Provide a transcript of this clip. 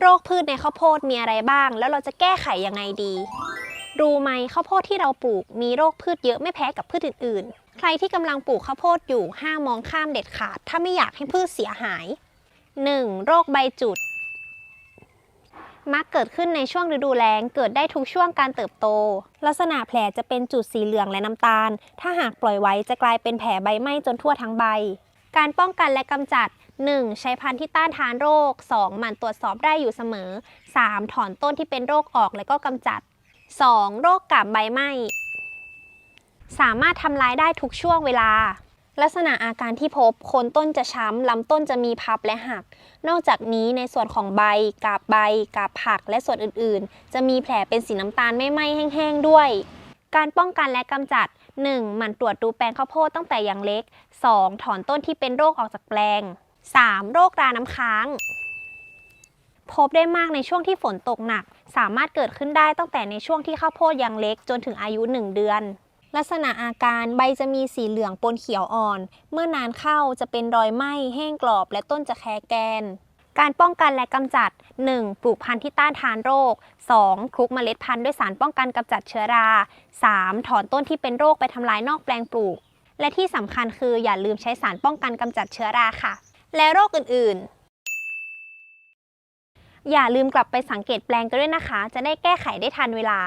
โรคพืชในข้าวโพดมีอะไรบ้าง แล้วเราจะแก้ไขยังไงดี รู้ไหมข้าวโพดที่เราปลูกมีโรคพืชเยอะไม่แพ้กับพืชอื่นๆ ใครที่กำลังปลูกข้าวโพดอยู่ห้ามมองข้ามเด็ดขาด ถ้าไม่อยากให้พืชเสียหาย 1. โรคใบจุด มักเกิดขึ้นในช่วงฤดูแล้งเกิดได้ทุกช่วงการเติบโต ลักษณะแผลจะเป็นจุดสีเหลืองและน้ำตาล ถ้าหากปล่อยไว้จะกลายเป็นแผลใบไหม้จนทั่วทั้งใบ การป้องกันและกำจัด 1. ใช้พันธุ์ที่ต้านทานโรค 2. หมั่นตรวจสอบได้อยู่เสมอ 3. ถอนต้นที่เป็นโรคออกและก็กำจัด 2. โรคกาบใบไหม้สามารถทำลายได้ทุกช่วงเวลา ลักษณะอาการที่พบโคนต้นจะช้ำลำต้นจะมีพับและหัก นอกจากนี้ในส่วนของใบกาบใบกาบผักและส่วนอื่นๆ จะมีแผลเป็นสีน้ำตาลไม่ไหม้แห้งๆด้วย การป้องกันและกำจัด 1. หมั่นตรวจดูแปลงข้าวโพดตั้งแต่ยังเล็ก 2. ถอนต้นที่เป็นโรคออกจากแปลง 3. โรคราน้ำค้าง พบได้มากในช่วงที่ฝนตกหนัก สามารถเกิดขึ้นได้ตั้งแต่ในช่วงที่ข้าวโพดยังเล็กจนถึงอายุ 1 เดือน ลักษณะอาการใบจะมีสีเหลืองปนเขียวอ่อน เมื่อนานเข้าจะเป็นรอยไหม้แห้งกรอบ และต้นจะแคแกน การป้องกันและกำจัด 1. ปลูกพันธุ์ที่ต้านทานโรค 2. คลุกเมล็ดพันธุ์ด้วยสารป้องกันกำจัดเชื้อรา 3. ถอนต้นที่เป็นโรคไปทำลายนอกแปลงปลูก และที่สำคัญคืออย่าลืมใช้สารป้องกันกำจัดเชื้อราค่ะ และโรคอื่นๆ อย่าลืมกลับไปสังเกตแปลงกันด้วยนะคะ จะได้แก้ไขได้ทันเวลา